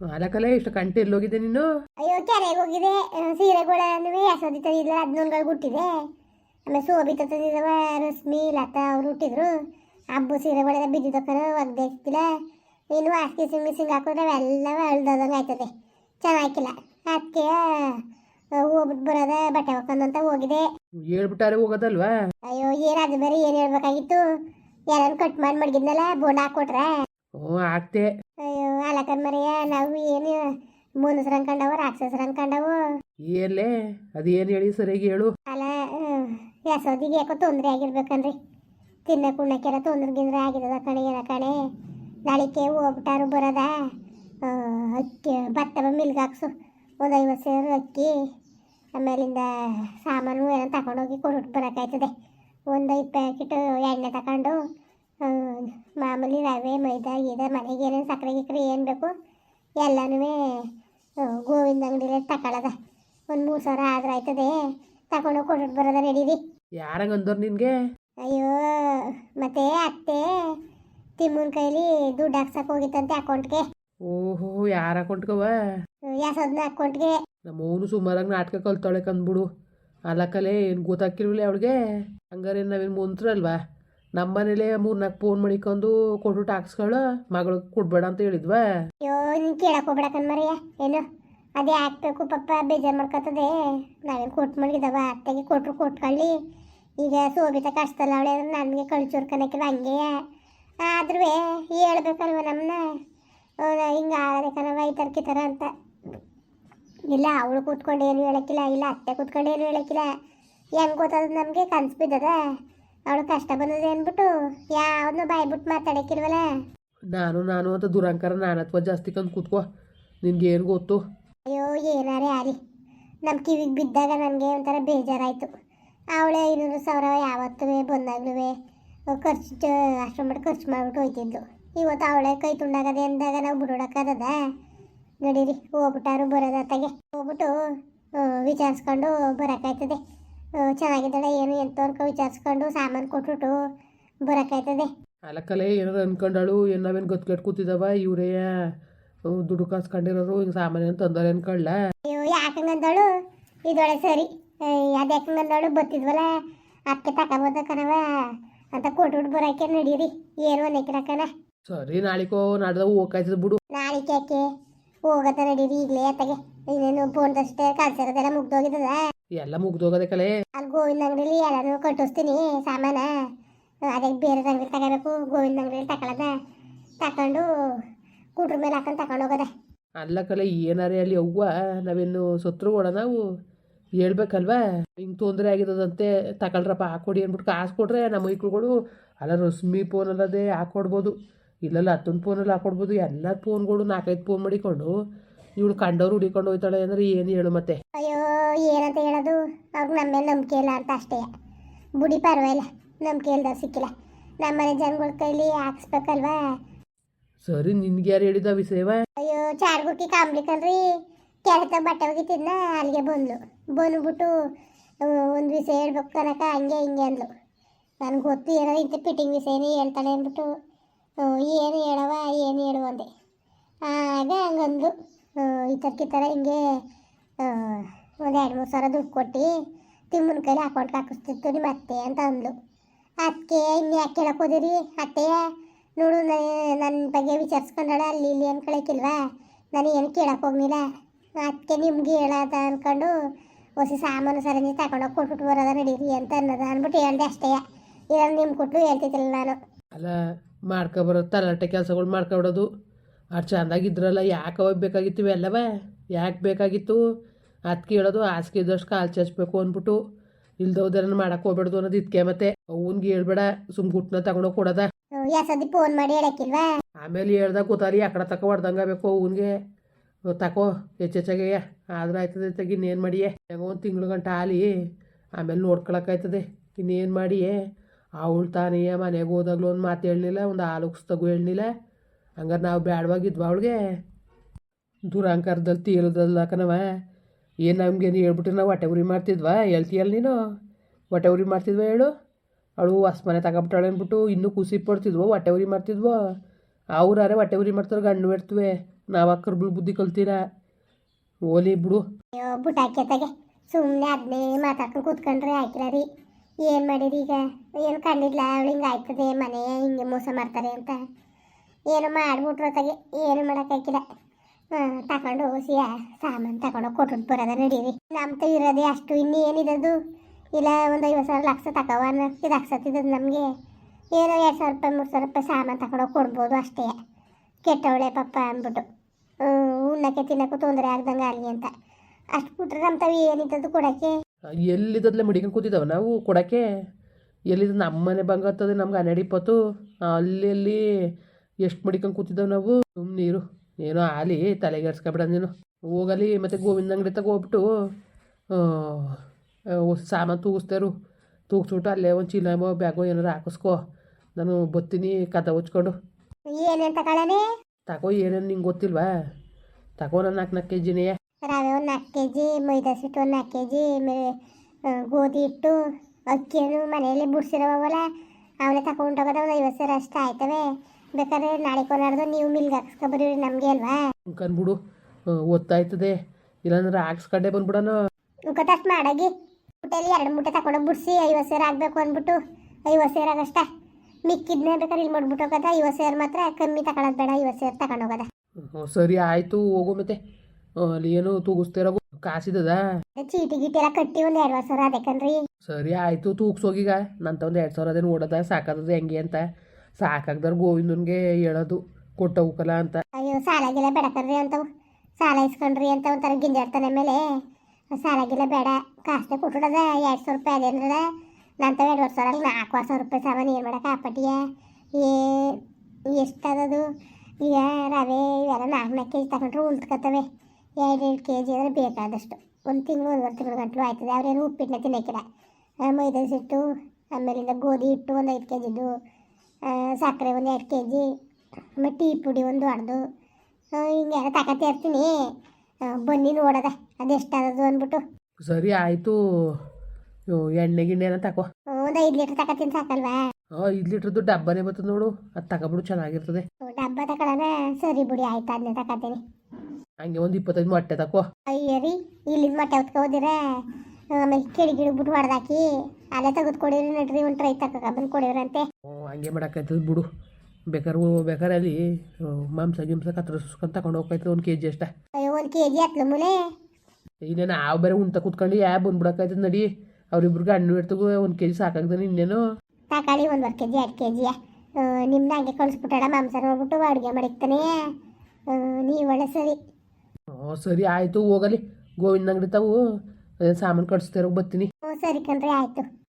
ಅಲಕಲೆ ಇಷ್ಟು ಕಂಟೆ ಎಲ್ಲೋಗಿದೆ ನೀನು? ಅಯ್ಯೋ ಕೆರೆಗೆ ಹೋಗಿದೆ ಸೀರೆಗಳನ್ನು ಎಸೋದಿ ತಂದಿಲ್ಲ ಹದಿನೊಂದುಗಳು ಹುಟ್ಟಿದೆ. ಆಮೇಲೆ ಸೋಬಿ ತಂದಿದ್ದವ ರಶ್ಮಿ ಲತಾ ಅವ್ರು ಹುಟ್ಟಿದ್ರು. ಹಬ್ಬ ಸೀರೆಗಳೆಲ್ಲ ಬಿದ್ದಿದ್ದಕ್ಕನ ಒಗ್ದೆ ಇಕ್ತಿಲ್ಲ ಇನ್ನು ಹಾಕಿ ಸಿಂಗ್ ಹಾಕಿದ್ರೆ ಅವೆಲ್ಲ ಅಳ್ದಂಗೆ ಆಯ್ತದೆ. ಚೆನ್ನಾಗಿಲ್ಲ. ಅದಕ್ಕೆ ಹೋಗ್ಬಿಟ್ಟು ಬರೋದ ಬಟ್ಟೆ ಹಾಕೊಂಡಂತ ಹೋಗಿದೆ ಹೇಳ್ಬಿಟ್ಟಾರೆ ಹೋಗೋದಲ್ವಾ? ಅಯ್ಯೋ ಏನಾದ್ರು ಬರೀ ಬೇರೆ ಏನು ಹೇಳ್ಬೇಕಾಗಿತ್ತು? ಯಾರನ್ನ ಕಟ್ ಮಾಡಿ ಮಡಗಿದ್ನಲ್ಲ ಬೋಂಡ್ ಹಾಕ್ಕೊಟ್ರೆ. ಹ್ಞೂ ಆಗ್ತೆ. ಅಯ್ಯೋ ಅಲಕನ್ ಕಣ್ಮರಿಯ ನಾವು ಏನು ಮನುಷ್ಯರು ಅನ್ಕೊಂಡವ ರಾಕ್ಷಸರು ಅನ್ಕೊಂಡವು ಏನ್ಲೇ ಅದೇನು ಹೇಳಿ ಸರಿಯಾಗಿ ಹೇಳು. ಅಲ್ಲ ಯಸೋದಿಗೆ ಯಾಕೋ ತೊಂದರೆ ಆಗಿರ್ಬೇಕನ್ರಿ. ತಿನ್ನ ಕುಣ್ಣಕ್ಕೆಲ್ಲ ತೊಂದರೆ ಗಿಂದ್ರೆ ಆಗಿರೋದ ಕಣೆ ಏನ ಕಣೆ? ನಾಳಿಕೆ ಹೋಗ್ಬಿಟ್ಟಾರು ಬರೋದ? ಆ, ಅಕ್ಕಿ ಭತ್ತ ಮಿಲ್ಗಾಕ್ಸು ಒಂದು ಐವತ್ತು ಸೇರು ಅಕ್ಕಿ. ಆಮೇಲಿಂದ ಸಾಮಾನು ಏನೋ ತಗೊಂಡೋಗಿ ಕೊಟ್ಬಿಟ್ಟು ಬರೋಕ್ಕಾಯ್ತದೆ. ಒಂದು ಐದು ಪ್ಯಾಕೆಟ್ ಎಣ್ಣೆ ತಗೊಂಡು ಮಾಮೂಲಿ ರವೆ ಮೈದಾ ಗೀದ ಮನೆಗೆ ಏನೇನು ಸಕ್ಕರೆ ಗಿಕ್ಕರೆ ಏನು ಬೇಕು ಎಲ್ಲನೂ ಗೋವಿಂದ ಅಂಗಡಿಯಲ್ಲಿ ತಗೊಳ್ಳೋದ ಒಂದು ಮೂರು ಸಾವಿರ ಆದ್ರೆ ಆಯ್ತದೆ ತಗೊಂಡು ಕೊಟ್ಟು ಬರೋದ ಯಾರಂಗ ಅಂದವ್ರು ನಿನಗೆ? ಅಯ್ಯೋ ಮತ್ತೆ ಅತ್ತೆ ತಿಮ್ಮನ ಕೈಲಿ ದುಡ್ಡು ಹಾಕ್ಸಕ್ ಹೋಗಿತ್ತಂತೆ ಅಕೌಂಟ್ಗೆ. ಓಹೋ ಯಾರ ಅಕೌಂಟ್ಗವ? ಯಾಸದ್ನ ಅಕೌಂಟ್ಗೆ. ನಮ್ಮವನು ಸುಮಾರಾಗಿ ನಾಟಕ ಕಲ್ತಾಳೆ ಕಂದ್ಬಿಡು. ಅಲಕಲೆ ಏನು ಗೊತ್ತಾಕಿರ್ವಿಲ್ಲ ಅವಳಿಗೆ. ಹಂಗಾರೆ ನಾವೇನು ಮುಂತ್ರಲ್ವಾ ನಮ್ಮ ಮನೇಲೆ ಮೂರ್ನಾಲ್ಕು ಫೋನ್ ಮಾಡಿಕೊಂಡು ಕೊಡು ಟಾಕ್ಸ್ಗಳು ಮಗಳಿಗೆ ಕೊಡ್ಬೇಡ ಅಂತ ಹೇಳಿದ್ವಾ? ಅಯ್ಯೋ ನೀನು ಕೇಳಕ್ ಹೋಗ್ಬೇಡಕನ್ ಮರೆಯ ಏನು? ಅದೇ ಹಾಕ್ಬೇಕು ಪಪ್ಪ ಬೇಜಾರು ಮಾಡ್ಕೊತದೆ. ನಾವೇನು ಕೊಟ್ಟು ಮಡಗಿದವ ಅತ್ತೆಗೆ ಕೊಟ್ರು ಕೊಟ್ಕೊಳ್ಳಿ. ಈಗ ಸೋಬಿತ ಕಷ್ಟಲ್ಲ ಅವಳೆ, ನನಗೆ ಕಳ್ಚೂರ್ಕನಕ್ಕಿಲ್ಲ ಹಂಗೆ. ಆದ್ರೂ ಹೇಳ್ಬೇಕಲ್ವ ನಮ್ಮನ್ನ ಹಿಂಗೆ ಆಗದೆ ಕನವ ಈ ಕಿತರ ಅಂತ. ಇಲ್ಲ, ಅವಳು ಕೂತ್ಕೊಂಡು ಏನು ಹೇಳಕ್ಕಿಲ್ಲ. ಇಲ್ಲ, ಅತ್ತೆ ಕೂತ್ಕೊಂಡು ಏನು ಹೇಳಕ್ಕಿಲ್ಲ. ಹೆಂಗ್ ಗೊತ್ತದ ನಮಗೆ? ಕನ್ಸು ಬಿದ್ದದ? ಅವಳು ಕಷ್ಟ ಬಂದದೆ ಅಂದ್ಬಿಟ್ಟು ಯಾವ್ದನ್ನೂ ಬಾಯ್ಬಿಟ್ಟು ಮಾತಾಡಕ್ಕಿಲ್ವಲ್ಲ? ನಾನು ನಾನು ಅಂತ ದುರಂಕಾರ ನಾನತ್ವ ಜಾಸ್ತಿ ಕಂದು ಕೂತ್ಕೋ. ನಿನ್ಗೇನು ಗೊತ್ತು? ಅಯ್ಯೋ ಏನಾರೇ ಯಾರಿ ನಮ್ಮ ಕಿವಿಗೆ ಬಿದ್ದಾಗ ನನಗೆ ಒಂಥರ ಬೇಜಾರಾಯಿತು. ಅವಳೇ ಐನೂರು ಸಾವಿರ ಯಾವತ್ತೂ ಬಂದಾಗ್ಲೂ ಖರ್ಚು ಅಷ್ಟು ಮಾಡಿ ಖರ್ಚು ಮಾಡಿಬಿಟ್ಟು ಹೋಯ್ತಿದ್ಲು. ಇವತ್ತು ಅವಳೆ ಕೈ ತುಂಡಾಗದೆ ಅಂದಾಗ ನಾವು ಬಿಡೋಡಕ್ಕದ ನಡೀರಿ ಹೋಗ್ಬಿಟ್ಟಾರು ಬರೋದತ್ತಾಗೆ ಹೋಗ್ಬಿಟ್ಟು ವಿಚಾರಿಸ್ಕೊಂಡು ಬರೋಕ್ಕಾಯ್ತದೆ. ಚೆನ್ನಾಗಿದ್ದಾಳೆ. ಏನು ಎಂತವ್ರಕ ವಿಚಾರಿಸ್ಕೊಂಡು ಸಾಮಾನು ಕೊಟ್ಬಿಟ್ಟು ಬರೋಕ್ಕಾಯ್ತದೆ. ಅಲಕಲೆ ಏನಾರು ಅನ್ಕೊಂಡಾಳು? ಏನು ನಾವೇನು ಗೊತ್ತು ಕೂತಿದ್ದಾವ ಇವರೇ ದುಡ್ಡು ಕಾಸ್ಕೊಂಡಿರೋರು ಹಿಂಗೆ ಸಾಮಾನ್ಯ ತಂದರೆ ಅನ್ಕೊಳ್ಳ? ಅಯ್ಯೋ ಯಾಕಂಗಂದಳು ಇದೊಳೆ ಸರಿ. ಅದು ಯಾಕಂಗಂದಳು ಬತ್ತಿದ್ವಲ್ಲ ಅದಕ್ಕೆ ತಗೊಬೋದ ಕಣವ ಅಂತ ಕೊಟ್ಬಿಟ್ಟು ಬರೋಕೆ ನಡೀರಿ. ಏನು ಅನ್ನಕ್ಕಿರಕನ ಸರಿ ನಾಳಿಕೋ ನಾಡ್ದ ಹೋಗಾಯ್ತದ ಬಿಡು. ನಾಳಿಕೆ ಯಾಕೆ? ಹೋಗತ್ತ ನಡೀರಿ ಈಗಲೇ ಅತ್ತಗೆ. ಇನ್ನೇನು ಫೋನ್ದಷ್ಟೇ ಕಳ್ಸಿರೋದೆಲ್ಲ ಮುಗ್ದೋಗಿದ್ದದ ಎಲ್ಲ ಮುಗ್ದೋಗದೆ ಕಲೆ ಅಲ್ಲಿ ಗೋವಿಂದ ಅಂಗಡಿಲಿ ಎಲ್ಲಾನು ಕಟ್ಟಿಸ್ತೀನಿ ಸಾಮಾನ. ಅದಕ್ಕೆ ಬೇರೆ ಅಂಗಡಿ ತಗೋಬೇಕು ಗೋವಿಂದ ಅಂಗಡಿಲಿ ತಗೊಳ್ಳೋದ ತಕೊಂಡು ಕೂಟ್ರ ಮೇಲೆ ಹಾಕೊಂಡು ತಗೊಂಡು ಹೋಗೋದ. ಅಲ್ಲ ಕಲೆ ಏನಾರೇ ಅಲ್ಲಿ ಅವ್ವ ನಾವೇನು ಸತ್ರು ಕೊಡ ನಾವು ಹೇಳ್ಬೇಕಲ್ವಾ? ಹಿಂಗೆ ತೊಂದರೆ ಆಗಿರೋದಂತೆ ತಗೊಳ್ರಪ್ಪ ಹಾಕೊಡಿ ಅಂದ್ಬಿಟ್ಟು ಕಾಸು ಕೊಟ್ರೆ ನಮ್ಮ ಮೈಕ್ಳುಗಳು ಅಲ್ಲ ರಶ್ಮಿ ಫೋನ್ ಅಲ್ಲದೆ ಹಾಕೊಡ್ಬೋದು. ಇಲ್ಲಲ್ಲ ಹತ್ತೊಂದು ಫೋನಲ್ಲಿ ಹಾಕೊಡ್ಬೋದು. ಎಲ್ಲ ಫೋನ್ಗಳು ನಾಲ್ಕೈದು ಫೋನ್ ಮಾಡಿಕೊಂಡು ಇವಳು ಕಂಡವ್ರು ಹುಡಿಕೊಂಡು ಹೋಯ್ತಾಳೆ ಅಂದ್ರೆ ಏನು ಹೇಳು ಮತ್ತೆ? ಅಯ್ಯೋ ಏನಂತ ಹೇಳೋದು? ಅವ್ರಿಗೆ ನಮ್ಮ ಮೇಲೆ ನಂಬಿಕೆ ಇಲ್ಲ ಅಂತ ಅಷ್ಟೇ. ಬುಡಿ ಪರವಾಗಿಲ್ಲ ನಂಬಿಕೆ ಇಲ್ದ ಸಿಕ್ಕಿಲ್ಲ. ನಮ್ಮನೆ ಜನಗಳ ಕೈಲಿ ಹಾಕ್ಸ್ಬೇಕಲ್ವಾ? ಸರಿ ನಿನ್ಗೆ ಯಾರು ಹೇಳಿದ ವಿಷಯವ ಅಯ್ಯೋ ಚಾರ್ಗುಟ್ಟಿ ಕಾಂಬ್ಲಿಕ್ಕಲ್ರಿ ಕೆಳತ ಬಟ್ಟೆ ಒಗಿತಿದ್ನ ಅಲ್ಲಿಗೆ ಬಂದ್ಲು. ಬಂದ್ಬಿಟ್ಟು ಒಂದು ವಿಷಯ ಹೇಳ್ಬೇಕು ಕನಕ ಹಂಗೆ ಹಿಂಗೆ ಅಂದ್ಲು. ನನಗೆ ಗೊತ್ತು ಏನೋ ಇಂಥ ಫಿಟ್ಟಿಂಗ್ ವಿಷಯನೇ ಹೇಳ್ತಾಳೆ ಅಂದ್ಬಿಟ್ಟು ಏನು ಹೇಳವ ಏನು ಹೇಳು ಅಂದೆ. ಆಗ ಹಂಗಂದ್ಲು. ಈ ಥರಕ್ಕೆ ಥರ ಹಿಂಗೆ ಒಂದು ಎರಡು ಮೂರು ಸಾವಿರ ದುಡ್ಡು ಕೊಟ್ಟು ತಿಮ್ಮನ ಕೈಲಿ ಅಕೌಂಟ್ ಹಾಕಿಸ್ತಿತ್ತು ನಿಮ್ಮ ಅತ್ತೆ ಅಂತ ಅಂದ್ಲು. ಅದಕ್ಕೆ ಇನ್ನು ಯಾಕೆ ಕೇಳಕ್ಕೆ ಹೋದಿರಿ? ಅತ್ತೆಯ ನೋಡು ನನ್ನ ಬಗ್ಗೆ ವಿಚಾರಿಸ್ಕೊಂಡಾಳ, ಅಲ್ಲಿ ಇಲ್ಲಿ ಅನ್ಕೊಳಕ್ಕಿಲ್ವಾ ನಾನು ಏನು ಕೇಳಕ್ಕೆ ಹೋಗ್ಲಿಲ್ಲ. ಅದಕ್ಕೆ ನಿಮ್ಗೆ ಹೇಳದ ಅಂದ್ಕೊಂಡು ಹೊಸ ಸಾಮಾನು ಸರಂಜಿ ತಗೊಂಡೋಗಿ ಕೊಟ್ಬಿಟ್ಟು ಬರೋದ ನಡೀರಿ ಅಂತ ಅನ್ನೋದು ಅಂದ್ಬಿಟ್ಟು ಹೇಳ್ದೆ ಅಷ್ಟೇ. ಇಲ್ಲ ನಿಮ್ಮ ಕೊಟ್ಟು ಹೇಳ್ತಿದ್ದಿಲ್ಲ ನಾನು. ಅಲ್ಲ ಮಾಡ್ಕೊಬರೋದು ತಲಾಟೆ ಕೆಲಸಗಳು ಮಾಡ್ಕೊಬಿಡೋದು ಅಷ್ಟು ಚೆಂದಾಗಿದ್ರಲ್ಲ ಯಾಕೆ ಅವಾಗ ಬೇಕಾಗಿತ್ತು ಇವೆಲ್ಲವ ಯಾಕೆ ಬೇಕಾಗಿತ್ತು? ಅದಕ್ಕೆ ಹೇಳೋದು ಹಾಸಿಗೆ ಇದ್ದಷ್ಟು ಕಾಲು ಚಚ್ಬೇಕು ಅಂದ್ಬಿಟ್ಟು ಇಲ್ದೋದನ್ನ ಮಾಡಕ್ಕೆ ಹೋಗ್ಬೇಡ್ದು ಅನ್ನೋದು ಇದಕ್ಕೆ ಮತ್ತೆ. ಅವನ್ಗೆ ಹೇಳ್ಬೇಡ ಸುಮ್ ಗುಟ್ನ ತಗೊಂಡೋಗಿ ಕೊಡೋದ. ಫೋನ್ ಮಾಡಿ ಹೇಳಕ್ಕಿಲ್ವಾ? ಆಮೇಲೆ ಹೇಳ್ದಾಗ ಗೊತ್ತಾರಿ ಆ ತಕ ಹೊಡ್ದಂಗ ಹೊಡ್ದಂಗೆ ಬೇಕು ಅವನ್ಗೆ ತಕೋ ಹೆಚ್ಚೆಚ್ಚಾಗೆ ಆದ್ರೆ ಆಯ್ತದೆ ತೆಗಿ ಇನ್ನೇನು ಮಾಡಿಯೇ? ಹೆಂಗೋ ಒಂದು ತಿಂಗಳು ಗಂಟ ಆಲಿ ಆಮೇಲೆ ನೋಡ್ಕೊಳಕ್ಕಾಯ್ತದೆ ಇನ್ನೇನು ಮಾಡಿಯೇ? ಅವಳು ತಾನೇ ಮನೆಗೆ ಹೋದಾಗ್ಲೂ ಒಂದು ಮಾತು ಹೇಳಲಿಲ್ಲ ಒಂದು ಆಲೋಕ್ಸ್ ತಗೋ ಹೇಳಲಿಲ್ಲ ಹಂಗಾರೆ ನಾವು ಬ್ಯಾಡವಾಗಿದ್ವ ಅವಳಿಗೆ? ದುರಾಂಕಾರದಲ್ಲಿ ತೀರದಲ್ಲ ಕಣವ ಏನು ನಮ್ಗೆ ಹೇಳ್ಬಿಟ್ಟು ನಾವು ಹೊಟ್ಟೆ ಉರಿ ಮಾಡ್ತಿದ್ವಾ? ಹೇಳ್ತೀಯಲ್ಲ ನೀನು? ಹೊಟ್ಟೆ ಉರಿ ಮಾಡ್ತಿದ್ವ ಹೇಳು? ಅವಳು ಹೊಸ್ಮನೆ ತಗೊಬಿಟ್ಟಾಳೆ ಅಂದ್ಬಿಟ್ಟು ಇನ್ನೂ ಖುಷಿ ಪಡ್ತಿದ್ವೋ? ಹೊಟ್ಟೆ ಉರಿ ಮಾಡ್ತಿದ್ವೋ? ಅವ್ರಾರೆ ಹೊಟ್ಟೆ ಉರಿ ಮಾಡ್ತಾರೆ ಗಂಡು ಇರ್ತವೆ. ನಾವು ಅಕ್ಕರ್ಗಳು ಬುದ್ಧಿ ಕಲ್ತೀರ? ಓಲಿ ಬಿಡು. ಅಯ್ಯೋ ಬುಟ್ಟಾಕ್ಯತಾಗೆ ಸುಮ್ಮನೆ ಅದನ್ನೇ ಮಾತಾಡ್ಕೊಂಡು ಕೂತ್ಕೊಂಡ್ರೆ ಆಯ್ತಿಲ್ಲ ರೀ. ಏನು ಮಾಡಿರಿ ಈಗ? ಏನು ಕಂಡಿಲ್ಲ ಅವಳು ಹಿಂಗೆ ಆಯ್ತದೆ ಮನೆ, ಹಿಂಗೆ ಮೋಸ ಮಾಡ್ತಾರೆ ಅಂತ. ಏನು ಮಾಡ್ಬಿಟ್ರು ತಗೆ ಏನು ಮಾಡೋಕ್ಕಾಗಿಲ್ಲ. ತಗೊಂಡು ಸಿಯ ಸಾಮಾನು ತಗೊಂಡು ಕೊಟ್ಟು ಬರೋದ ನಡೀರಿ. ನಮ್ಮ ತ ಇರೋದೇ ಅಷ್ಟು ಇನ್ನೂ ಏನಿರೋದು ಇಲ್ಲ, ಒಂದು ಐವತ್ತು ಸಾವಿರ ಲಕ್ಷ ತಗೋವ ಇದು ಹಾಕ್ಸತ್ತಿದ್ದು ನಮಗೆ. ಏನೋ ಎರಡು ಸಾವಿರ ರೂಪಾಯಿ, ಮೂರು ಸಾವಿರ ರೂಪಾಯಿ ಸಾಮಾನು ತಗೊಂಡೋಗಿ ಕೊಡ್ಬೋದು ಅಷ್ಟೇ. ಕೆಟ್ಟವಳೆ ಪಪ್ಪ ಅಂದ್ಬಿಟ್ಟು. ಉಣ್ಣಕ್ಕೆ ತಿನ್ನಕ್ಕೂ ತೊಂದರೆ ಆಗ್ದಂಗೆ ಆಗಲಿ ಅಂತ. ಅಷ್ಟು ಬಿಟ್ರೆ ನಮ್ಮ ತಾವು ಏನಿದ್ದದ್ದು ಕೊಡೋಕ್ಕೆ? ಎಲ್ಲಿದ್ದಲ್ಲೇ ಮಡಿಕೊಂಡು ಕೂತಿದ್ದಾವೆ ನಾವು ಕೊಡೋಕ್ಕೆ? ಎಲ್ಲಿದ್ದ ನಮ್ಮ ಮನೆ ಬಂಗತ್ತದೆ ನಮ್ಗೆ ಹನ್ನೆರಡು ಇಪ್ಪತ್ತು. ಅಲ್ಲಿ ಅಲ್ಲಿ ಎಷ್ಟು ಮಡಿಕೊಂಡು ಕೂತಿದ್ದೇವೆ ನಾವು? ಸುಮ್ಮನೆ ನೀರು ಏನೋ ಆಲಿ ತಲೆಗೆಡ್ಸ್ಕೊಬಿಡ ನೀನು. ಹೋಗಲಿ ಮತ್ತು ಗೋವಿಂದ ಅಂಗಡಿ ತಗೋ ಹೋಗ್ಬಿಟ್ಟು ಸಾಮಾನು ತೂಗಿಸ್ತಾರು. ತೂಗಿಸ್ಬಿಟ್ಟು ಅಲ್ಲೇ ಒಂದು ಚೀಲ ಬ್ಯಾಗೋ ಏನಾರು ಹಾಕಿಸ್ಕೋ. ನಾನು ಬತ್ತೀನಿ ಕದ ಹೊಚ್ಕೊಂಡು ತಗೋ ಏನೇನು ನಿಂಗೆ ಗೊತ್ತಿಲ್ವಾ? ತಗೋ ನಾನು ನಾಲ್ಕು ನಾಲ್ಕು ಕೆ ಜಿನೇ ರವೆ ಒಂದು ನಾಲ್ಕು ಕೆ ಜಿ ಮೈದಾ ಸಿಟ್ಟು ಒಂದು ನಾಲ್ಕು ಕೆ ಜಿ ಗೋಧಿ ಹಿಟ್ಟು ಅಕ್ಕಿಯನ್ನು ಮನೆಯಲ್ಲಿ ಬಿಡ್ಸಿರೋವಲ್ಲ ಅವನೇ ತಗೊಂಡೋಗೋದ ಒಂದು ಐವತ್ತು ಸಾವಿರ ಅಷ್ಟು ಆಯ್ತವೆ. ಬೇಕಾದ್ರೆ ನಾಳೆ ಕೊನಾಡ್ದು ನೀವು ಮಿಲ್ಗೆ ಹಾಕ್ಸ್ಕೊಬರೀ ನಮಗೆ ಅಲ್ವಾ? ಅನ್ಕೊಂಡ್ಬಿಡು ಒತ್ತಾಯ್ತದೆ ಇಲ್ಲಾಂದ್ರೆ ಹಾಕ್ಸ್ಕೊಂಡೆ ಬಂದ್ಬಿಡೋಣ. ಮುಖತಷ್ಟು ಮಾಡಾಗಿ. ಊಟಲ್ಲಿ ಎರಡು ಮುಟ್ಟೆ ತಗೊಂಡೋಗಿ ಬಿಡಿಸಿ ಐವತ್ತು ಸಾವಿರ ಆಗಬೇಕು ಅಂದ್ಬಿಟ್ಟು ಐವತ್ತು ಸಾವಿರ ಆಗಷ್ಟ. ಮಿಕ್ಕಿದ್ನೇ ಬೇಕಾದ್ರೆ ಇಲ್ಲಿ ಮಾಡ್ಬಿಟ್ಟು ಹೋಗೋದ. ಐವತ್ತು ಸಾವಿರ ಮಾತ್ರ ಕಮ್ಮಿ ತಗೊಳ್ಳೋದು ಬೇಡ ಐವತ್ತು ಸಾವಿರ ತಗೊಂಡು ಹೋಗೋದ. ಹ್ಞೂ ಸರಿ ಆಯಿತು ಹೋಗು ಮತ್ತೆ. ಅಲ್ಲಿ ಏನು ತೂಗಿಸ್ತಿರೋ ಕಾಸಿದದ ಚೀಟಿ ಗೀಟಿ ಎಲ್ಲ ಕಟ್ಟಿ ಒಂದು ಎರಡು ಸಾವಿರ ಅದಕ್ಕನ್ರಿ ಸರಿ ಆಯಿತು ತೂಗ್ಸೋಗೀಗ ನಂತ ಒಂದು ಎರಡು ಸಾವಿರ ಅದೇನು ಓಡದ? ಸಾಕಾದದ ಹೆಂಗೆ ಅಂತ. ಸಾಕಾಗ್ದಾರ ಗೋವಿಂದನ್ಗೆ ಹೇಳೋದು ಕೊಟ್ಟವುಕಲ್ಲ ಅಂತ. ಅಯ್ಯೋ, ಸಾಲಾಗಿಲ್ಲ ಬೇಡ ಕರ್ರಿ ಅಂತವು. ಸಾಲ ಇಸ್ಕೊಂಡ್ರಿ ಅಂತ ಒಂಥರ ಗಿಂಜಾಡ್ತಾನೆ ಮೇಲೆ ಸಾಲಾಗಿಲ್ಲ ಬೇಡ, ಕಾಸ್ತೆ ಕೊಟ್ಟಿಡದ ಎರಡು ಸಾವಿರ ರೂಪಾಯಿ ಅದೇನದ ನಂತವ ಎರಡು ಸಾವಿರ ಅಲ್ಲ ನಾಲ್ಕು ಸಾವಿರ ರೂಪಾಯಿ ಸಾಮಾನು ಏನು ಮಾಡಕ್ಕೆ ಆಪಟ್ಟಿಯ? ಏ, ಎಷ್ಟದದು? ಈಗ ರವೆ ಇವೆಲ್ಲ ನಾಲ್ಕು ನಾಲ್ಕು ಕೆ ಜಿ ತಗೊಂಡ್ರೆ ಉಂಟ್ಕೊತವೆ ಎರಡು ಎರಡು ಕೆ ಜಿ ಅಂದರೆ ಬೇಕಾದಷ್ಟು. ಒಂದು ತಿಂಗಳು, ಒಂದುವರೆ ತಿಂಗಳು ಗಂಟಲು ಆಯ್ತದೆ. ಅವ್ರೇನು ಉಪ್ಪಿಟ್ಟನ್ನ ತಿನ್ನಕ್ಕಿಲ್ಲ. ಮೈದಾಸಿಟ್ಟು, ಆಮೇಲಿಂದ ಗೋಧಿ ಹಿಟ್ಟು ಒಂದು ಐದು ಕೆ ಜಿದು ಸಕ್ಕರೆ ಒಂದು ಎರಡು ಕೆ ಜಿ ಆಮೇಲೆ ಟೀ ಪುಡಿ ಒಂದು ಹೊಡೆದು ಹಿಂಗೆಲ್ಲ ತಕತಿ ಇರ್ತೀನಿ. ಬನ್ನಿ ಎಷ್ಟು ಅದೆಷ್ಟಾದದು ಅಂದ್ಬಿಟ್ಟು. ಸರಿ ಆಯಿತು. ಎಣ್ಣೆ ಗಿಣ್ಣೆನ ತಗೋ ಒಂದು ಐದು ಲೀಟ್ರ್ ತಕತೀನಿ ಸಾಕಲ್ವಾ? ಐದು ಲೀಟ್ರದ್ದು ಡಬ್ಬನೇ ಬರ್ತದೆ ನೋಡು. ಅದು ತಗೊಬಿಡು ಚೆನ್ನಾಗಿರ್ತದೆ. ಡಬ್ಬ ತಗೊಳ್ಳೋಣ ಸರಿ ಬಿಡಿ ಆಯ್ತು ಅದನ್ನೇ ತಕತೀನಿ. ಹಂಗೆ ಒಂದು ಇಪ್ಪತ್ತೈದು ಮೊಟ್ಟೆ ತಕೋ. ಅಯ್ಯ ರೀ ಇಲ್ಲಿಂದ ಮೊಟ್ಟೆ ಹೊತ್ಕೋದಿರ ಆಮೇಲೆ ಕಿಡಿ ಬಿಟ್ಟು ಹೊಡೆದಾಕಿ ಅಲ್ಲೇ ತೆಗೆದು ಕೊಡಿರಿ ನಡ್ರಿ ಒಂದು ಟ್ರೈ ತಗೋ ಬಂದು ಕೊಡಿವ್ರಂತೆ. ಹ್ಞೂ ಹಂಗೆ ಮಾಡೋಕ್ಕಾಯ್ತದ ಬಿಡು. ಬೇಕಾದ್ರೆ ಬೇಕಾದ್ರೆ ಅಲ್ಲಿ ಮಾಂಸ ಗಿಂಸ ಕತ್ತರಿಸ್ಕೊಂಡು ತಗೊಂಡು ಹೋಗ್ತಾಯ್ತದೆ ಒಂದು ಕೆ ಜಿ ಅಷ್ಟೇ. ಅಯ್ಯೋ ಒಂದು ಕೆ ಜಿ ಮುಲೆ? ಇನ್ನೇನು ಆ ಬೇರೆ ಉಣ್ತ ಕೂತ್ಕೊಂಡು ಯಾ ಬಂದ್ಬಿಡಕ್ಕಾಯ್ತದ ನಡಿ. ಅವ್ರಿಬ್ರಿಗೆ ಹಣ್ಣು ಇಡ್ತಗೋ ಒಂದು ಕೆ ಜಿ ಸಾಕಾಗ್ತಾನೆ ಇನ್ನೇನು. ತಕಾಳಿ ಒಂದು ಒಂದು ಕೆ ಜಿ ಎರಡು ಕೆ ಜಿಯ ನಿಮ್ದು ಹಂಗೆ ಕಳಿಸ್ಬಿಟ್ಟಾಡ ಮಾಂಸ ಹೋಗ್ಬಿಟ್ಟು ಅಡುಗೆ ಮಾಡಿಕ್ತಾನೆ. ನೀವು ಒಳ್ಳೆ ಸರಿ. ಹ್ಞೂ ಸರಿ ಆಯಿತು ಹೋಗಲಿ. ಗೋವಿಂದ ಅಂಗಡಿ ತಾವು ಸಾಮಾನು ಕಟ್ಸ್ತಿರೋ ಬರ್ತೀನಿ ಹ್ಞೂ ಸರಿ ಕಣ್ರಿ ಆಯಿತು.